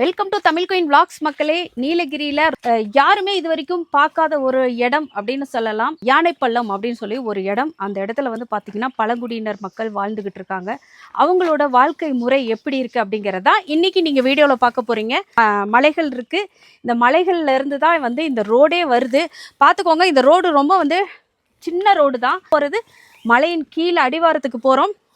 Welcome to Tamil queen vlogs மக்களே. நீலகிரியில யாருமே இது வரைக்கும் பார்க்காத ஒரு இடம் அப்படின்னு சொல்லலாம். யானைப்பள்ளம் அப்படின்னு சொல்லி ஒரு இடம். அந்த இடத்துல வந்து பார்த்திங்கன்னா பழங்குடியினர் மக்கள் வாழ்ந்துகிட்டு இருக்காங்க. அவங்களோட வாழ்க்கை முறை எப்படி இருக்கு அப்படிங்கிறதா இன்னைக்கு நீங்க வீடியோவில் பார்க்க போறீங்க. மலைகள் இருக்கு. இந்த மலைகள்ல இருந்து தான் வந்து இந்த ரோடே வருது. பார்த்துக்கோங்க இந்த ரோடு ரொம்ப வந்து சின்ன ரோடு தான் போறது மலையின் கீழே அடிவாரத்துக்கு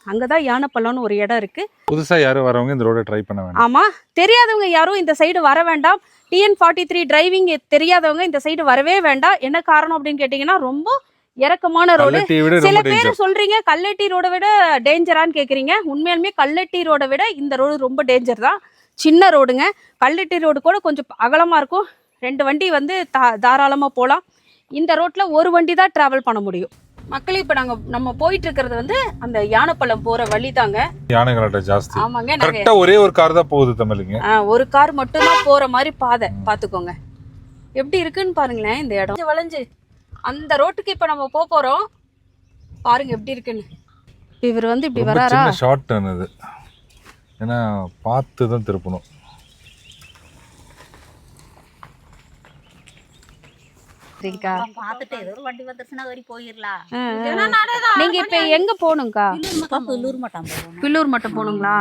போறோம் அங்கதான் யானைப்பள்ளம்னு ஒரு இடம் இருக்கு. புதுசா யாரும் வரவங்க இந்த ரோட ட்ரை பண்ண வேண்டாம். ஆமா தெரியாதவங்க யாரும் இந்த சைடு வர வேண்டாம். டிஎன் ஃபார்ட்டி த்ரீ டிரைவிங் தெரியாதவங்க இந்த சைடு வரவே வேண்டாம். என்ன காரணம் அப்படின்னு கேட்டிங்கன்னா ரொம்ப இறக்கமான ரோடு சில பேர் சொல்றீங்க கல்லட்டி ரோட விட டேஞ்சரான்னு கேக்குறீங்க. உண்மையாலுமே கல்லட்டி ரோட விட இந்த ரோடு ரொம்ப டேஞ்சர் தான். சின்ன ரோடுங்க கல்லட்டி ரோடு கூட கொஞ்சம் அகலமா இருக்கும். ரெண்டு வண்டி வந்து தா- தாராளமா போகலாம் இந்த ரோட்ல ஒரு வண்டி தான் டிராவல் பண்ண முடியும். மக்களே இப்போ நாங்க நம்ம போயிட்டு இருக்கிறது வந்து அந்த யானைப்பள்ளம் போற வழி தாங்க யானை கலாட்டம் ஜாஸ்தி. ஆமாங்க நாங்க கரெக்டா ஒரே ஒரு கார் தான் போகுது தமிழுங்க. ஆ, ஒரு கார் மட்டும்தான் போற மாதிரி பாதை. பாத்துக்கோங்க. எப்படி இருக்குன்னு பாருங்களேன் இந்த இடம். வளைஞ்சு அந்த ரோட்டுக்கு இப்ப நம்ம போக போறோம். பாருங்க எப்படி இருக்குன்னு. இவர் வந்து இப்படி ரொம்ப வராரா? சின்ன ஷார்ட் அது ஏன்னா பார்த்து தான் திருப்பணும். சரிக்கா பார்த்துட்டு ஏதோ ஒரு வண்டி வந்துருச்சுன்னா போயிடலாம். நீங்க இப்ப எங்க போகணும்க்கா? பில்லூர் மட்டும் பில்லூர் மட்டும் போகணுங்களா?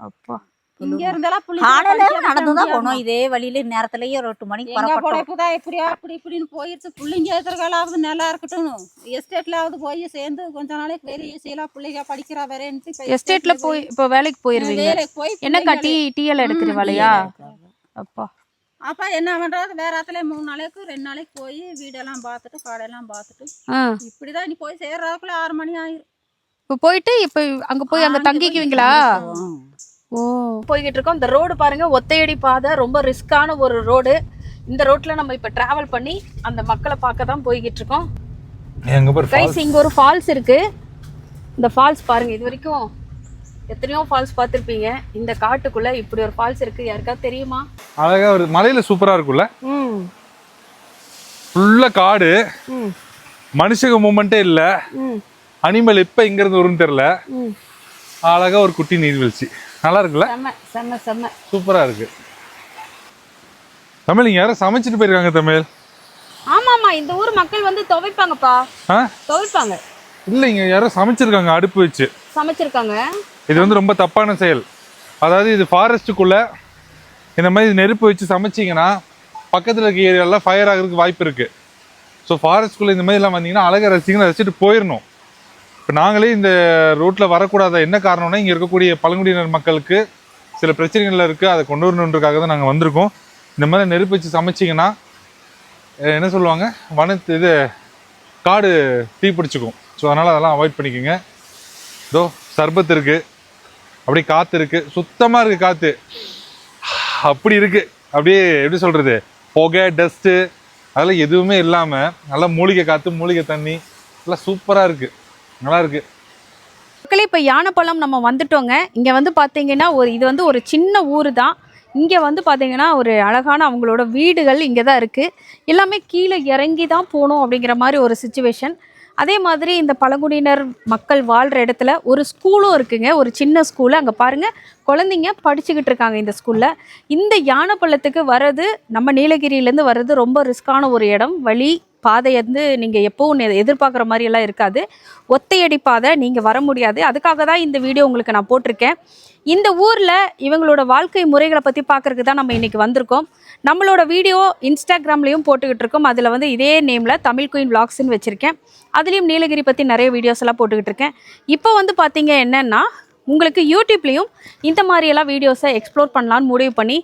அப்பா. இங்க இருந்தாலும் புள்ளி காலையில படிக்க நடந்து தான் முடியாது. போனோம் இதே வழியில நேரத்துலயே ஒரு எட்டு மணிக்கு புறப்பட்டோம். எப்படியா அப்படி இப்படின்னு போயிருச்சு. பிள்ளைங்க எதிர்காலாவது நல்லா இருக்கட்டும். எஸ்டேட்லாவது போய் சேர்ந்து கொஞ்ச நாளைக்கு வெளியே செய்யலாம். பிள்ளைங்க படிக்கிறா இப்ப எஸ்டேட்ல போய் இப்ப வேலைக்கு போயிருவீங்க. வேலைக்கு போய் என்னக்கா டீ டீஎல் எடுக்கிற வேலையா அப்பா. அப்பா என்ன பண்றது? வேற இடத்துல மூணு நாளைக்கு ரெண்டு நாளைக்கு போய் வீடெல்லாம் பார்த்துட்டு காடெல்லாம் பார்த்துட்டு இப்படிதான் நீ போய் சேர்றதுக்குள்ள ஆறு மணி ஆயிரும். இப்ப போயிட்டு இப்ப அங்க போய் அங்க தங்கிக்குவீங்களா. ஓ போய்கிட்டு இருக்கோம். இந்த ரோடு பாருங்க ஒத்தையடி பாதை ரொம்ப ரிஸ்கான ஒரு ரோடு. இந்த ரோட்ல நம்ம இப்ப டிராவல் பண்ணி அந்த மக்களை பார்க்க தான் போய்கிட்டு இருக்கோம். கைஸ். இங்க ஒரு ஃபால்ஸ் இருக்கு. இந்த ஃபால்ஸ் பாருங்க இது வரைக்கும் எத்தனையோ ஃபால்ஸ் பார்த்திருப்பீங்க. இந்த காட்டுக்குள்ள இப்படி ஒரு ஃபால்ஸ் இருக்கு. யாருக்காவது தெரியுமா? அழகா ஒரு மலையில சூப்பரா இருக்கும்ல? ஃபுல்லா காடு. மனுஷங்க மூமெண்ட்டே இல்ல. அனிமல் எப்ப இங்க இருந்து வரும்னு தெரியல. அழகா ஒரு குட்டி நீர்வீழ்ச்சி நல்லா இருக்குல்ல? செம்ம செம்ம சூப்பரா இருக்கு. தமிழ் இங்க யாரும் சமைச்சிட்டு போயிருக்காங்க தமிழ். ஆமாமா இந்த ஊர் மக்கள் வந்து துவைப்பாங்கப்பா. துவைப்பாங்க. இல்ல இங்க யாரும் சமைச்சிருக்காங்க அடுப்பு வச்சு. சமைச்சிருக்காங்க. இது வந்து ரொம்ப தப்பான செயல். அதாவது இது ஃபாரஸ்ட்டுக்குள்ளே இந்த மாதிரி நெருப்பு வச்சு சமைச்சிங்கன்னா பக்கத்தில் இருக்க ஏரியாலாம் ஃபயர் ஆகிறதுக்கு வாய்ப்பு இருக்குது ஸோ ஃபாரஸ்ட்குள்ளே இந்த மாதிரிலாம் வந்தீங்கன்னா அழகாக ரசிக்கணும் ரசிச்சுட்டு போயிடணும் இப்போ நாங்களே இந்த ரோட்டில் வரக்கூடாத என்ன காரணம்னா இங்கே இருக்கக்கூடிய பழங்குடியினர் மக்களுக்கு சில பிரச்சனைகள் இருக்குது அதை கொண்டு வரணுன்றதுக்காக தான் நாங்கள் வந்திருக்கோம். இந்த மாதிரி நெருப்பு வச்சு சமைச்சிங்கன்னா என்ன சொல்லுவாங்க? வனத்து இது காடு தீ பிடிச்சிக்கும் ஸோ அதனால் அதெல்லாம் அவாய்ட் பண்ணிக்கோங்க. இதோ சர்பத் இருக்குது அப்படியே காத்து இருக்கு. சுத்தமா இருக்கு காத்து. அப்படி இருக்கு. அப்படியே எப்படி சொல்றது? புகை டஸ்ட்டு அதெல்லாம் எதுவுமே இல்லாம நல்லா மூலிகை காத்து மூலிகை தண்ணி எல்லாம் சூப்பரா இருக்கு. நல்லா இருக்கு. மக்களே இப்போ யானைப்பழம் நம்ம வந்துட்டோங்க. இங்கே வந்து பார்த்தீங்கன்னா ஒரு இது வந்து ஒரு சின்ன ஊர் தான் இங்கே வந்து பார்த்தீங்கன்னா ஒரு அழகான அவங்களோட வீடுகள் இங்கே தான் இருக்குது எல்லாமே கீழே இறங்கி தான் போகணும் அப்படிங்கிற மாதிரி ஒரு சுச்சுவேஷன் அதே மாதிரி இந்த பழங்குடியினர் மக்கள் வாழ்கிற இடத்துல ஒரு ஸ்கூலும் இருக்குங்க. ஒரு சின்ன ஸ்கூலு. அங்கே பாருங்கள் குழந்தைங்க படிச்சுக்கிட்டு இருக்காங்க இந்த ஸ்கூலில். இந்த யானை பள்ளத்துக்கு வர்றது நம்ம நீலகிரியிலேருந்து வர்றது ரொம்ப ரிஸ்கான ஒரு இடம். வழி பாதை வந்து நீங்கள் எப்போவும் எதிர்பார்க்குற மாதிரியெல்லாம் இருக்காது. ஒத்தையடி பாதை நீங்கள் வர முடியாது. அதுக்காக தான் இந்த வீடியோ உங்களுக்கு நான் போட்டிருக்கேன். இந்த ஊரில் இவங்களோட வாழ்க்கை முறைகளை பற்றி பார்க்குறதுக்கு தான் நம்ம இன்றைக்கி வந்திருக்கோம். நம்மளோட வீடியோ இன்ஸ்டாகிராம்லேயும் போட்டுக்கிட்டு இருக்கோம். அதில் வந்து இதே நேமில் தமிழ் குயின் vlogsன்னு வச்சுருக்கேன். அதுலேயும் நீலகிரி பற்றி நிறைய வீடியோஸ் எல்லாம் போட்டுக்கிட்டு இருக்கேன். இப்போ வந்து பார்த்தீங்க என்னென்னா உங்களுக்கு யூடியூப்லேயும் இந்த மாதிரியெல்லாம் வீடியோஸை எக்ஸ்ப்ளோர் பண்ணலான்னு முடிவு பண்ணி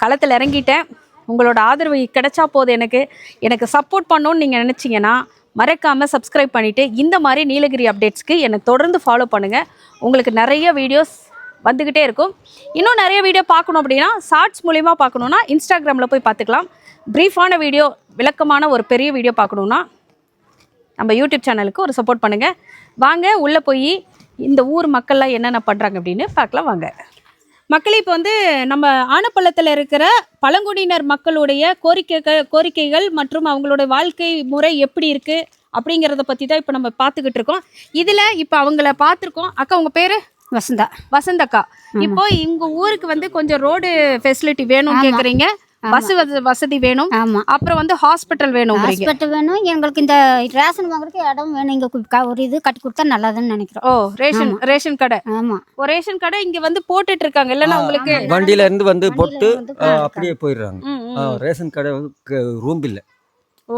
களத்தில் இறங்கிட்டேன். உங்களோட ஆதரவு கிடைச்சா போதும் எனக்கு. எனக்கு சப்போர்ட் பண்ணணும்னு நீங்கள் நினச்சிங்கன்னா மறக்காமல் சப்ஸ்கிரைப் பண்ணிவிட்டு இந்த மாதிரி நீலகிரி அப்டேட்ஸ்க்கு என்னை தொடர்ந்து ஃபாலோ பண்ணுங்கள் உங்களுக்கு நிறைய வீடியோஸ் வந்துக்கிட்டே இருக்கும். இன்னும் நிறைய வீடியோ பார்க்கணும் அப்படின்னா ஷார்ட்ஸ் மூலிமா பார்க்கணுன்னா இன்ஸ்டாகிராமில் போய் பார்த்துக்கலாம். ப்ரீஃபான வீடியோ விளக்கமான ஒரு பெரிய வீடியோ பார்க்கணுன்னா நம்ம யூடியூப் சேனலுக்கு ஒரு சப்போர்ட் பண்ணுங்கள் வாங்க உள்ளே போய் இந்த ஊர் மக்கள்லாம் என்னென்ன பண்ணுறாங்க அப்படின்னு பார்க்கலாம் வாங்க. மக்களே இப்போ வந்து நம்ம ஆனப்பள்ளத்தில் இருக்கிற பழங்குடியினர் மக்களுடைய கோரிக்கைகள் கோரிக்கைகள் மற்றும் அவங்களோட வாழ்க்கை முறை எப்படி இருக்குது அப்படிங்கிறத பற்றி தான் இப்போ நம்ம பார்த்துக்கிட்டு இருக்கோம். இதில் இப்போ அவங்கள பார்த்துருக்கோம். அக்கா உங்கள் பேர்? வசந்தா. வசந்தக்கா. இப்போ இங்க ஊருக்கு வந்து கொஞ்சம் ரோடு ஃபெசிலிட்டி வேணும் ஆமா. பஸ் வசதி வேணும். ஆமாம் அப்புறம் வந்து ஹாஸ்பிட்டல் வேணும்ங்கிறீங்க ஹாஸ்பிட்டல் வேணும். எங்களுக்கு இந்த ரேஷன் வாங்குறதுக்கு இடம் வேணும். இங்கே ஒரு இது கட்டி கொடுத்தா நல்லதுன்னு நினைக்கிறோம். ஓ ரேஷன் ரேஷன் கடை. ஆமாம் ஒரு ரேஷன் கடை இங்க வந்து போட்டுட்டு இருக்காங்க. இல்லன்னா உங்களுக்கு வண்டியில இருந்து வந்து போட்டு அப்படியே போயிடுறாங்க. ரேஷன் கடை ரூம் இல்ல.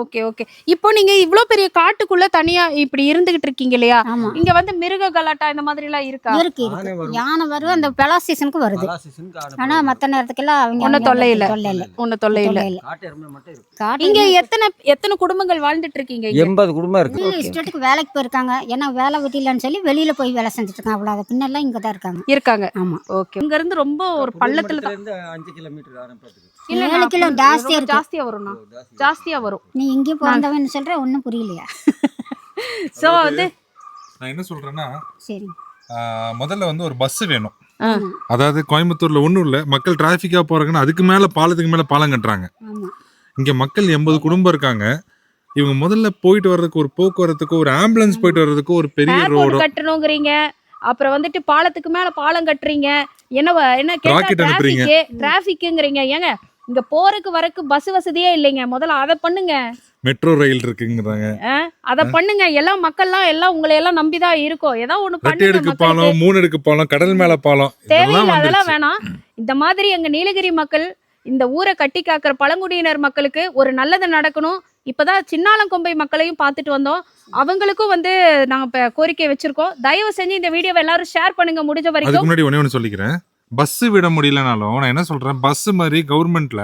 Okay okay. இப்போ நீங்க இவ்ளோ பெரிய காட்டுக்குள்ள தனியா இப்படி இருந்துகிட்டு இருக்கீங்க இல்லையா? இங்க வந்து மிருக கலாட்டா இந்த மாதிரி எல்லாம் இருக்கா இருக்கு. இருக்கு. யானை வரும் அந்த பெலா சீசனுக்கு வருது. ஆனை போகும். மற்ற நேரத்துக்கெல்லாம் அவங்க ஒண்ணும் அவங்க தொல்லை இல்ல. ஒண்ணு தொல்லை இல்ல இங்க எத்தனை எத்தனை குடும்பங்கள் வாழ்ந்துட்டு இருக்கீங்க? எண்பது குடும்பம் இருக்கு. இஷ்டத்துக்கு வேலைக்கு போயிருக்காங்க. ஏன்னா வேலை வெட்டிலன்னு சொல்லி வெளியில போய் வேலை செஞ்சுட்டு இருக்காங்க. அவ்வளோ பின்னெல்லாம் இங்கே தான் இருக்காங்க. இருக்காங்க. ஆமா. ஓகே இங்க இருந்து ரொம்ப ஒரு பள்ளத்துல தான் இருந்து அஞ்சு கிலோமீட்டர் ஆரம்பத்துக்கு ஏழு கிலோ ஜாஸ்தியா. ஜாஸ்தியா வரும்ண்ணா. ஜாஸ்தியா வரும். நீ சொல்ற ஒன்றும் புரியலையா? சோ வந்து நான் என்ன சொல்றேன்னா சரி. ஆஹ், முதல்ல வந்து ஒரு பஸ் வேணும். அதாவது கோயம்புத்தூர்ல ஒண்ணும் இல்ல மக்கள் டிராஃபிக்கா போறாங்கன்னா அதுக்கு மேல பாலத்துக்கு மேல பாலம் கட்டுறாங்க. ஆமா. இங்க மக்கள் எண்பது குடும்பம் இருக்காங்க. இவங்க முதல்ல போயிட்டு வர்றதுக்கு ஒரு போக்குவரத்துக்கு ஒரு ஆம்புலன்ஸ் போயிட்டு வர்றதுக்கு ஒரு பெரிய ரோடு கட்டணுங்கிறீங்க. அப்புறம் வந்துட்டு பாலத்துக்கு மேல பாலம் கட்டுறீங்க. என்ன என்ன கேட்டா டிராபிக்ங்கிறீங்க ஏங்க இங்க போறதுக்கு வரக்கு பஸ் வசதியே இல்லைங்க. முதல்ல அதை பண்ணுங்க. மெட்ரோ ரயில் இருக்குங்கிறாங்க. அத பண்ணுங்க. எல்லாம் மக்கள்லாம் எல்லாம் உங்களை எல்லாம் நம்பிதான் இருக்கோம் ஏதோ ஒண்ணு ரெட்டை மக்களுக்கு. பாலம் மூணு அடுக்கு பாலம் கடல் மேல பாலம் தேவையில்லை அதெல்லாம் வேணாம். இந்த மாதிரி எங்க நீலகிரி மக்கள் இந்த ஊரை கட்டி காக்கிற பழங்குடியினர் மக்களுக்கு ஒரு நல்லது நடக்கணும். இப்பதான் சின்னாலங்கொம்பை மக்களையும் பார்த்துட்டு வந்தோம். அவங்களுக்கும் வந்து நாங்க கோரிக்கை வச்சிருக்கோம். தயவு செஞ்சு இந்த வீடியோவை எல்லாரும் ஷேர் பண்ணுங்க முடிஞ்ச வரைக்கும். முன்னாடி ஒன்று சொல்லிக்கிறேன். பஸ் விட முடியலனாலும் நான் என்ன சொல்றேன்? பஸ் மாதிரி கவர்மெண்ட்ல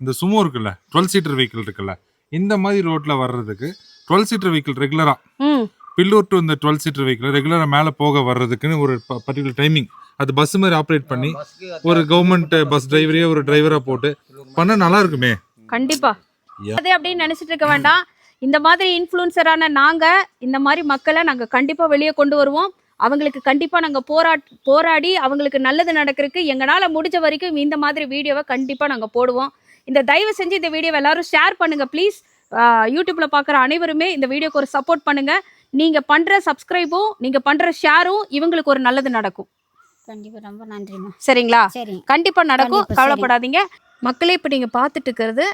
இந்த சுமோ இருக்குல்ல டுவெல் சீட்டர் வெஹிக்கிள் இருக்குல்ல இந்த மாதிரி ரோட்ல வர்றதுக்கு டுவெல் சீட்டர் வெஹிக்கிள் ரெகுலரா ம். பில்லூர் டு இந்த டுவெல் சீட்டர் வெஹிக்கிள் ரெகுலரா மேல போக வர்றதுக்குன்னு ஒரு பர்டிகுலர் டைமிங் அது பஸ் மாதிரி ஆப்ரேட் பண்ணி ஒரு கவர்மெண்ட் பஸ் டிரைவரே ஒரு டிரைவரா போட்டு பண்ண நல்லா இருக்குமே? கண்டிப்பா. அதே அப்படின்னு நினைச்சிட்டு இருக்க வேண்டாம். இந்த மாதிரி இன்ஃப்ளூன்சரான நாங்க இந்த மாதிரி மக்களை நாங்க கண்டிப்பா வெளியே கொண்டு வருவோம். அவங்களுக்கு கண்டிப்பா நாங்க போரா போராடி அவங்களுக்கு நல்லது நடக்கிறதுக்கு எங்களால முடிஞ்ச வரைக்கும் இந்த மாதிரி வீடியோவை கண்டிப்பா நாங்க போடுவோம். இந்த தயவு செஞ்சு இந்த வீடியோவை எல்லாரும் ஷேர் பண்ணுங்க ப்ளீஸ் யூடியூப்ல பார்க்குற அனைவருமே இந்த வீடியோக்கு ஒரு சப்போர்ட் பண்ணுங்க. நீங்க பண்ற சப்ஸ்கிரைபும் நீங்க பண்ற ஷேரும் இவங்களுக்கு ஒரு நல்லது நடக்கும். கண்டிப்பா ரொம்ப நன்றிம்மா. சரிங்களா? சரி. கண்டிப்பா நடக்கும். கவலைப்படாதீங்க. மக்களே இப்போ நீங்க பார்த்துட்டு இருக்கிறது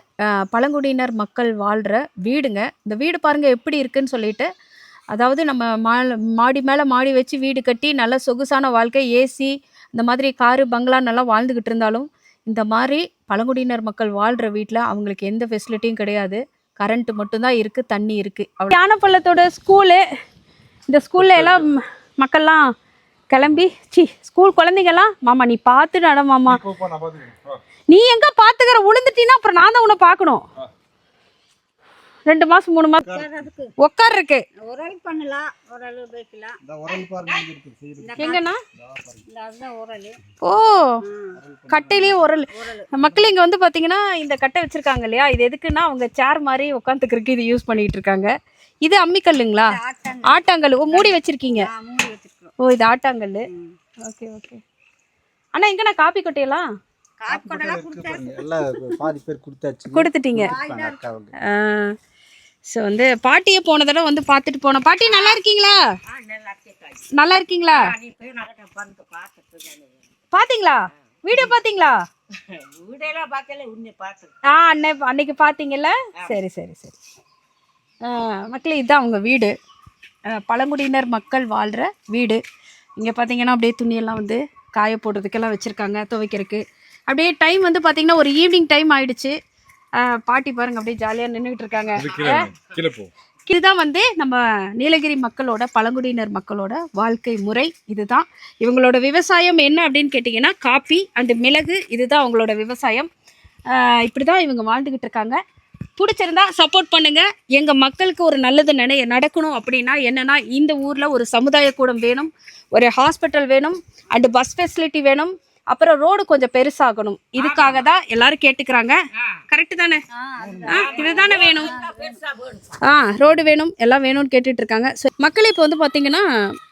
பழங்குடியினர் மக்கள் வாழ்ற வீடுங்க. இந்த வீடு பாருங்க எப்படி இருக்குன்னு சொல்லிட்டு அதாவது நம்ம மா- மாடி மேலே மாடி வச்சு வீடு கட்டி நல்ல சொகுசான வாழ்க்கை ஏசி இந்த மாதிரி காரு பங்களான்னெல்லாம் வாழ்ந்துக்கிட்டு இருந்தாலும் இந்த மாதிரி பழங்குடியினர் மக்கள் வாழ்கிற வீட்டில் அவங்களுக்கு எந்த ஃபெசிலிட்டியும் கிடையாது. கரண்ட் மட்டும்தான் இருக்குது தண்ணி இருக்குது யானப்பள்ளத்தோட ஸ்கூலு இந்த ஸ்கூலில் எல்லாம் மக்கள்லாம் கிளம்பி சி ஸ்கூல் குழந்தைங்கலாம் மாமா நீ பார்த்து நட மாமா. நீ எங்க பாத்துக்கிற? விழுந்துட்டீன்னா அப்புறம் நான் தான் உன்னை பார்க்கணும். ரெண்டு மாசம் மூணு மாசம். உட்கார் இருக்கு ஒரு ஆள் பண்ணலாம் ஆள் ஓ கட்டையிலேயே உரல். மக்கள் இங்க வந்து பாத்தீங்கன்னா இந்த கட்டை வச்சிருக்காங்க இல்லையா? இது எதுக்குன்னா அவங்க சேர் மாதிரி உட்காந்துக்கிறதுக்கு இது யூஸ் பண்ணிட்டு இருக்காங்க. இது அம்மிக்கல்லுங்களா? ஆட்டாங்கல். ஓ மூடி வச்சிருக்கீங்க? மூடி வச்சிருக்கோம் ஓ இது ஆட்டாங்கல். Okay okay. அண்ணா எங்கண்ணா காப்பி கொட்டையெல்லாம் கொடுத்துட்டீங்க. ஸோ வந்து பாட்டியை போன தடவை வந்து பார்த்துட்டு போனோம். பாட்டி நல்லா இருக்கீங்களா? நல்லா இருக்கீங்களா? பாத்தீங்களா வீடியோ பாத்தீங்களா ஆ அன்னை அன்னைக்கு பார்த்தீங்கல்ல? சரி சரி சரி. மக்களே இதுதான் அவங்க வீடு. பழங்குடியினர் மக்கள் வாழ்கிற வீடு. இங்கே பார்த்தீங்கன்னா அப்படியே துணியெல்லாம் வந்து காய போடுறதுக்கெல்லாம் வச்சுருக்காங்க துவைக்கிறதுக்கு. அப்படியே டைம் வந்து பார்த்தீங்கன்னா ஒரு ஈவினிங் டைம் ஆயிடுச்சு. பாட்டி பாருங்க அப்படியே ஜாலியாக நின்றுட்டு இருக்காங்க. இதுதான் வந்து நம்ம நீலகிரி மக்களோட பழங்குடியினர் மக்களோட வாழ்க்கை முறை. இதுதான். இவங்களோட விவசாயம் என்ன அப்படின்னு கேட்டிங்கன்னா காப்பி அண்டு மிளகு இதுதான் அவங்களோட விவசாயம். இப்படி தான் இவங்க வாழ்ந்துக்கிட்டு இருக்காங்க. பிடிச்சிருந்தா சப்போர்ட் பண்ணுங்க. எங்கள் மக்களுக்கு ஒரு நல்லது நினை நடக்கணும் அப்படின்னா என்னன்னா இந்த ஊரில் ஒரு சமுதாய கூடம் வேணும் ஒரு ஹாஸ்பிட்டல் வேணும் அண்டு பஸ் ஃபெசிலிட்டி வேணும். அப்புறம் ரோடு கொஞ்சம் பெருசாகணும். இதுக்காக தான் எல்லாரும் கேட்டுக்கிறாங்க. கரெக்டு தானே? இதுதானே வேணும். ஆ ரோடு வேணும் எல்லாம் வேணும்னு கேட்டுட்டு இருக்காங்க மக்கள் இப்போ வந்து பார்த்தீங்கன்னா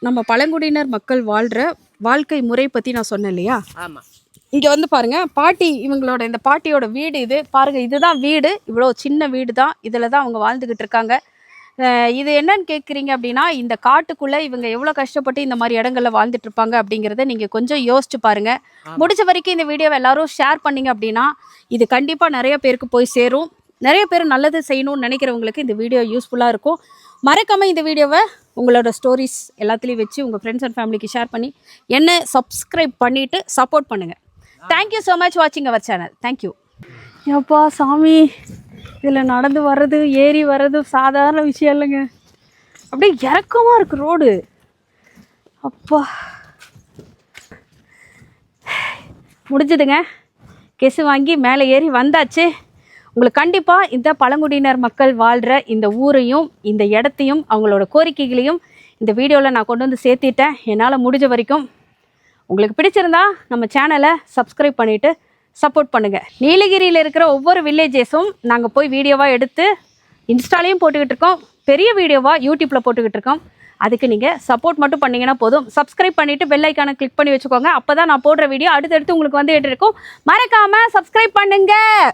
நம்ம பழங்குடியினர் மக்கள் வாழ்கிற வாழ்க்கை முறை பற்றி நான் சொன்னேன் இல்லையா? ஆமா. இங்கே வந்து பாருங்க பாட்டி இவங்களோட இந்த பாட்டியோட வீடு இது. பாருங்க இதுதான் வீடு. இவ்வளோ சின்ன வீடு தான் இதில் தான் அவங்க வாழ்ந்துக்கிட்டு இருக்காங்க. இது என்னன்னு கேட்குறீங்க அப்படின்னா இந்த காட்டுக்குள்ளே இவங்க எவ்வளோ கஷ்டப்பட்டு இந்த மாதிரி இடங்கள்ல வாழ்ந்துட்டு இருப்பாங்க அப்படிங்கிறத நீங்கள் கொஞ்சம் யோசிச்சு பாருங்க. முடிஞ்ச வரைக்கும் இந்த வீடியோவை எல்லாரும் ஷேர் பண்ணீங்க அப்படின்னா இது கண்டிப்பாக நிறைய பேருக்கு போய் சேரும். நிறைய பேர் நல்லது செய்யணும்னு நினைக்கிறவங்களுக்கு இந்த வீடியோ யூஸ்ஃபுல்லாக இருக்கும். மறக்காம இந்த வீடியோவை உங்களோட ஸ்டோரிஸ் எல்லாத்துலேயும் வச்சு உங்கள் ஃப்ரெண்ட்ஸ் அண்ட் ஃபேமிலிக்கு ஷேர் பண்ணி என்ன சப்ஸ்கிரைப் பண்ணிவிட்டு சப்போர்ட் பண்ணுங்கள் தேங்க்யூ ஸோ மச் வாட்சிங் அவர் சேனல் தேங்க்யூ ஏப்பா சாமி. இதில் நடந்து வர்றது ஏறி வர்றது சாதாரண விஷயம் இல்லைங்க. அப்படியே இறக்கமாக இருக்கு ரோடு. அப்பா. முடிஞ்சதுங்க. கெசு வாங்கி மேலே ஏறி வந்தாச்சு. உங்களுக்கு கண்டிப்பாக இந்த பழங்குடியினர் மக்கள் வாழ்கிற இந்த ஊரையும் இந்த இடத்தையும் அவங்களோட கோரிக்கைகளையும் இந்த வீடியோவில் நான் கொண்டு வந்து சேர்த்திட்டேன். என்னால் முடிஞ்ச வரைக்கும். உங்களுக்கு பிடிச்சிருந்தா நம்ம சேனலை சப்ஸ்கிரைப் பண்ணிவிட்டு சப்போர்ட் பண்ணுங்கள் நீலகிரியில் இருக்கிற ஒவ்வொரு வில்லேஜஸும் நாங்கள் போய் வீடியோவாக எடுத்து இன்ஸ்டாலையும் போட்டுக்கிட்டு இருக்கோம். பெரிய வீடியோவாக யூடியூப்பில் போட்டுக்கிட்டு இருக்கோம். அதுக்கு நீங்கள் சப்போர்ட் மட்டும் பண்ணீங்கன்னா போதும். சப்ஸ்கிரைப் பண்ணிவிட்டு பெல் ஐக்கானை கிளிக் பண்ணி வச்சுக்கோங்க. அப்போ தான் நான் போடுற வீடியோ அடுத்தடுத்து உங்களுக்கு வந்து இருக்கும் மறக்காமல் சப்ஸ்கிரைப் பண்ணுங்கள்